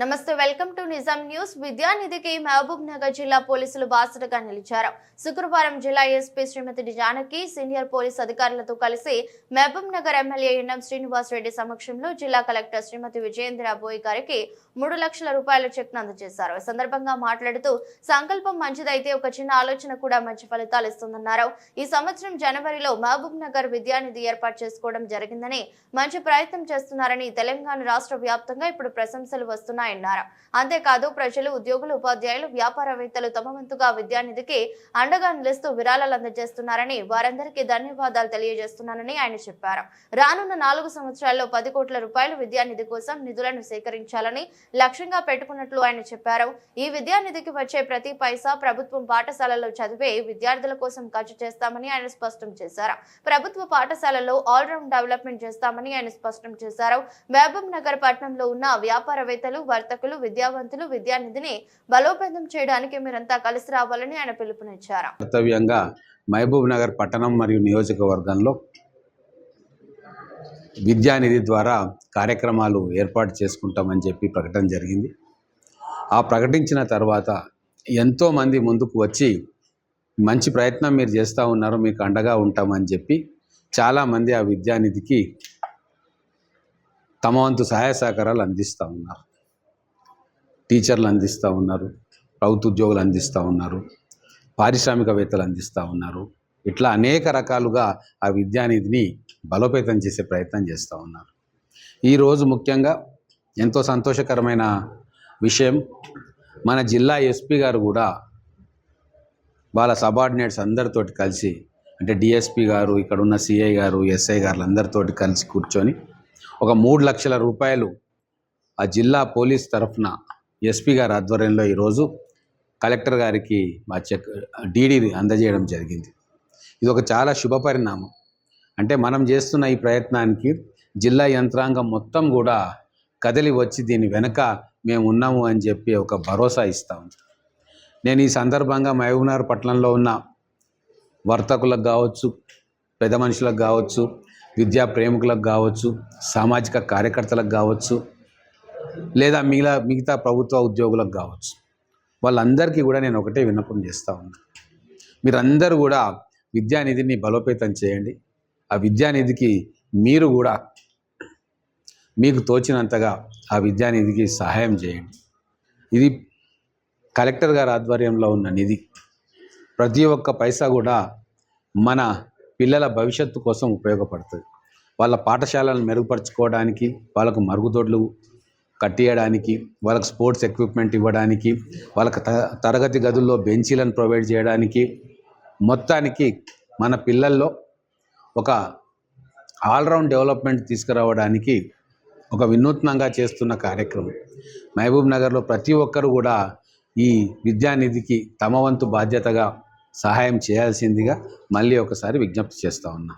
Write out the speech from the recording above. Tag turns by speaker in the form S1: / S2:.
S1: నమస్తే welcome to Nizam news. విద్యానిధికి మహబూబ్ నగర్ జిల్లా పోలీసులు బాసటగా నిలిచారు. శుక్రవారం జిల్లా SP Shrimati Janaki senior police అధికారులతో కలిసి మహబూబ్ నగర్ ఎమ్మెల్యే ఎన్ఎం శ్రీనివాస్ రెడ్డి సమక్షంలో జిల్లా కలెక్టర్ శ్రీమతి విజయేంద్ర బోయ్ గారికి మూడు లక్షల రూపాయల చెక్ అందజేశారు. ఈ సందర్భంగా మాట్లాడుతూ సంకల్పం మంచిదైతే ఒక చిన్న ఆలోచన కూడా మంచి ఫలితాలు ఇస్తుందన్నారు. ఈ సంవత్సరం జనవరిలో మహబూబ్ నగర్ విద్యానిధి ఏర్పాటు చేసుకోవడం జరిగిందని మంచి ప్రయత్నం చేస్తున్నారని తెలంగాణ రాష్ట్ర వ్యాప్తంగా ఇప్పుడు ప్రశంసలు వస్తున్నాయి. వస్తున్నాయన్నారు అంతేకాదు ప్రజలు ఉద్యోగులు ఉపాధ్యాయులు వ్యాపారవేత్తలు తమ వంతుగా విద్యానిధికి అండగా నిలుస్తూ విరాళాలు అందజేస్తున్నారని వారందరికీ ధన్యవాదాలు తెలియజేస్తున్నానని ఆయన చెప్పారు. రానున్న నాలుగు సంవత్సరాల్లో పది కోట్ల రూపాయలు విద్యానిధి కోసం నిధులను సేకరించాలని లక్ష్యంగా పెట్టుకున్నట్లు ఆయన చెప్పారు. ఈ విద్యానిధికి వచ్చే ప్రతి పైసా ప్రభుత్వం పాఠశాలలో చదివే విద్యార్థుల కోసం ఖర్చు చేస్తామని ఆయన స్పష్టం చేశారు. ప్రభుత్వ పాఠశాలలో ఆల్రౌండ్ డెవలప్మెంట్ చేస్తామని ఆయన స్పష్టం చేశారు. మహబూబ్ నగర్ పట్టణంలో ఉన్న వ్యాపారవేత్తలు వర్తకులు విద్యావంతులు విద్యానిధిని బలోపేతం చేయడానికి మీరంతా కలిసి రావాలని ఆయన పిలుపునిచ్చారు.
S2: కర్తవ్యంగా మహబూబ్ నగర్ పట్టణం మరియు నియోజకవర్గంలో విద్యానిధి ద్వారా కార్యక్రమాలు ఏర్పాటు చేసుకుంటామని చెప్పి ప్రకటన జరిగింది. ఆ ప్రకటించిన తర్వాత ఎంతోమంది ముందుకు వచ్చి మంచి ప్రయత్నం మీరు చేస్తూ ఉన్నారు మీకు అండగా ఉంటామని చెప్పి చాలామంది ఆ విద్యానిధికి తమ వంతు సహాయ సహకారాలు అందిస్తూ ఉన్నారు. టీచర్లు అందిస్తూ ఉన్నారు ప్రభుత్వ ఉద్యోగులు అందిస్తూ ఉన్నారు పారిశ్రామికవేత్తలు అందిస్తూ ఉన్నారు. ఇట్లా అనేక రకాలుగా ఆ విద్యానిధిని బలోపేతం చేసే ప్రయత్నం చేస్తూ ఉన్నారు. ఈరోజు ముఖ్యంగా ఎంతో సంతోషకరమైన విషయం మన జిల్లా ఎస్పీ గారు కూడా వాళ్ళ సబార్డినేట్స్ అందరితోటి కలిసి అంటే డిఎస్పీ గారు ఇక్కడ ఉన్న సిఐ గారు ఎస్ఐ గారు అందరితోటి కలిసి కూర్చొని ఒక మూడు లక్షల రూపాయలు ఆ జిల్లా పోలీస్ తరఫున ఎస్పీ గారి ఆధ్వర్యంలో ఈరోజు కలెక్టర్ గారికి మా చెక్ డీడీని అందజేయడం జరిగింది. ఇది ఒక చాలా శుభ పరిణామం. అంటే మనం చేస్తున్న ఈ ప్రయత్నానికి జిల్లా యంత్రాంగం మొత్తం కూడా కదిలి వచ్చి దీని వెనుక మేము ఉన్నాము అని చెప్పి ఒక భరోసా ఇస్తా ఉంది. నేను ఈ సందర్భంగా మహబూబ్నగర్ పట్టణంలో ఉన్న వర్తకులకు కావచ్చు పెద్ద మనుషులకు కావచ్చు విద్యా ప్రేమికులకు కావచ్చు సామాజిక కార్యకర్తలకు కావచ్చు లేదా మిగతా మిగతా ప్రభుత్వ ఉద్యోగులకు కావచ్చు. వాళ్ళందరికీ కూడా నేను ఒకటే విన్నపం చేస్తూ ఉన్నాను మీరందరూ కూడా విద్యానిధిని బలోపేతం చేయండి. ఆ విద్యానిధికి మీరు కూడా మీకు తోచినంతగా ఆ విద్యానిధికి సహాయం చేయండి. ఇది కలెక్టర్ గారి ఆధ్వర్యంలో ఉన్న నిధి. ప్రతి ఒక్క పైసా కూడా మన పిల్లల భవిష్యత్తు కోసం ఉపయోగపడుతుంది. వాళ్ళ పాఠశాలను మెరుగుపరుచుకోవడానికి వాళ్ళకు మరుగుదొడ్లు కట్టియడానికి వాళ్ళకి స్పోర్ట్స్ ఎక్విప్మెంట్ ఇవ్వడానికి వాళ్ళకి త తరగతి గదుల్లో బెంచీలను ప్రొవైడ్ చేయడానికి మొత్తానికి మన పిల్లల్లో ఒక ఆల్రౌండ్ డెవలప్మెంట్ తీసుకురావడానికి ఒక వినూత్నంగా చేస్తున్న కార్యక్రమం. మహబూబ్ నగర్లో ప్రతి ఒక్కరు కూడా ఈ విద్యానిధికి తమ వంతు బాధ్యతగా సహాయం చేయాల్సిందిగా మళ్ళీ ఒకసారి విజ్ఞప్తి చేస్తూ ఉన్నా.